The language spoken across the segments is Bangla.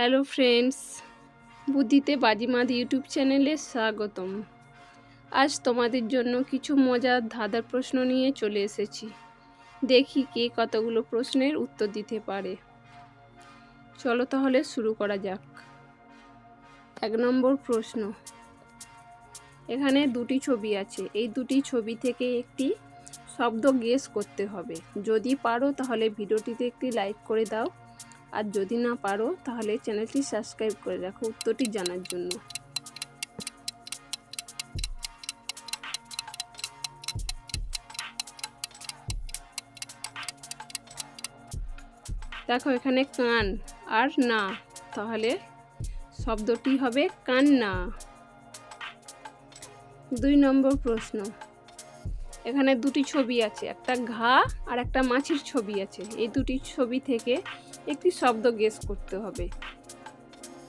হ্যালো ফ্রেন্ডস, বুদ্ধিতে বাজিমাদ ইউটিউব চ্যানেলে স্বাগতম। আজ তোমাদের জন্য কিছু মজার ধাঁধার প্রশ্ন নিয়ে চলে এসেছি। দেখি কে কতগুলো প্রশ্নের উত্তর দিতে পারে। চলো তাহলে শুরু করা যাক। এক নম্বর প্রশ্ন, এখানে দুটি ছবি আছে। এই দুটি ছবি থেকে একটি শব্দ গেস করতে হবে। যদি পারো তাহলে ভিডিওটিতে একটি লাইক করে দাও। আর যদি না পারো, তাহলে চ্যানেলটি সাবস্ক্রাইব করে রাখো উত্তরটি জানার জন্য। দেখো এখানে কান আর না, তাহলে শব্দটি হবে কান্না। দুই নম্বর প্রশ্ন। এখানে দুটি ছবি আছে, একটা ঘা আর একটা মাছির ছবি আছে। এই দুটি ছবি থেকে একটি শব্দ গেস করতে হবে।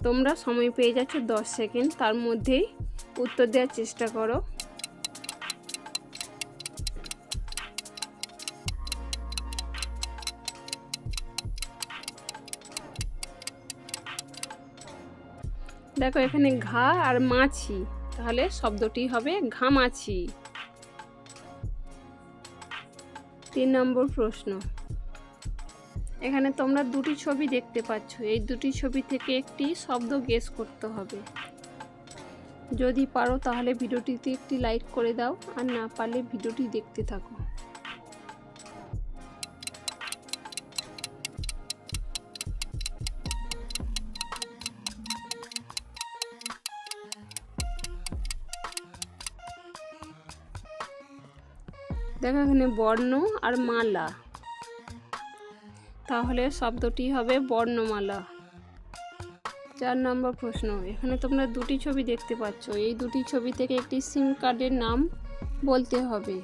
তোমরা সময় পেয়ে যাচ্ছ দশ সেকেন্ড, তার মধ্যেই উত্তর দেওয়ার চেষ্টা করো। দেখো এখানে ঘা আর মাছি, তাহলে শব্দটি হবে ঘামাছি। তিন নম্বর প্রশ্ন। এখানে তোমরা দুটি ছবি দেখতে পাচ্ছ। এই দুটি ছবি থেকে একটি শব্দ গেস করতে হবে। যদি পারো তাহলে ভিডিওটিতে একটি লাইক করে দাও, আর না পারলে ভিডিওটি দেখতে থাকো। দেখো এখানে বর্ণ আর মালা। তাহলে শব্দটি হবে বর্ণমালা। চার নম্বর প্রশ্ন, এখানে তোমরা দুটি ছবি দেখতে পাচ্ছ। এই দুটি ছবি থেকে একটি সিম কার্ডের নাম বলতে হবে।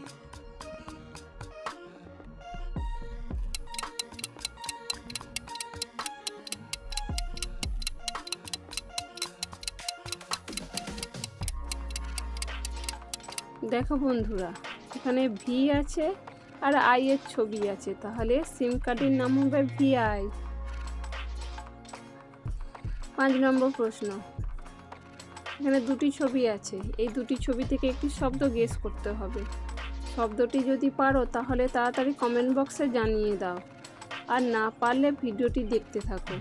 দেখো বন্ধুরা এখানে ভি আছে আর আই এর ছবি আছে, তাহলে সিম কার্ডের নাম হবে ভিআই পাঁচ নম্বর প্রশ্ন। এখানে দুটি ছবি আছে, এই দুটি ছবি থেকে একটি শব্দ গেস করতে হবে। শব্দটি যদি পারো, তাহলে তাড়াতাড়ি কমেন্ট বক্সে জানিয়ে দাও। আর না পারলে ভিডিওটি দেখতে থাকো।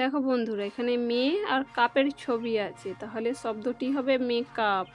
দেখো বন্ধুরা এখানে মেয়ে আর কাপের ছবি আছে তাহলে শব্দটি হবে মেকআপ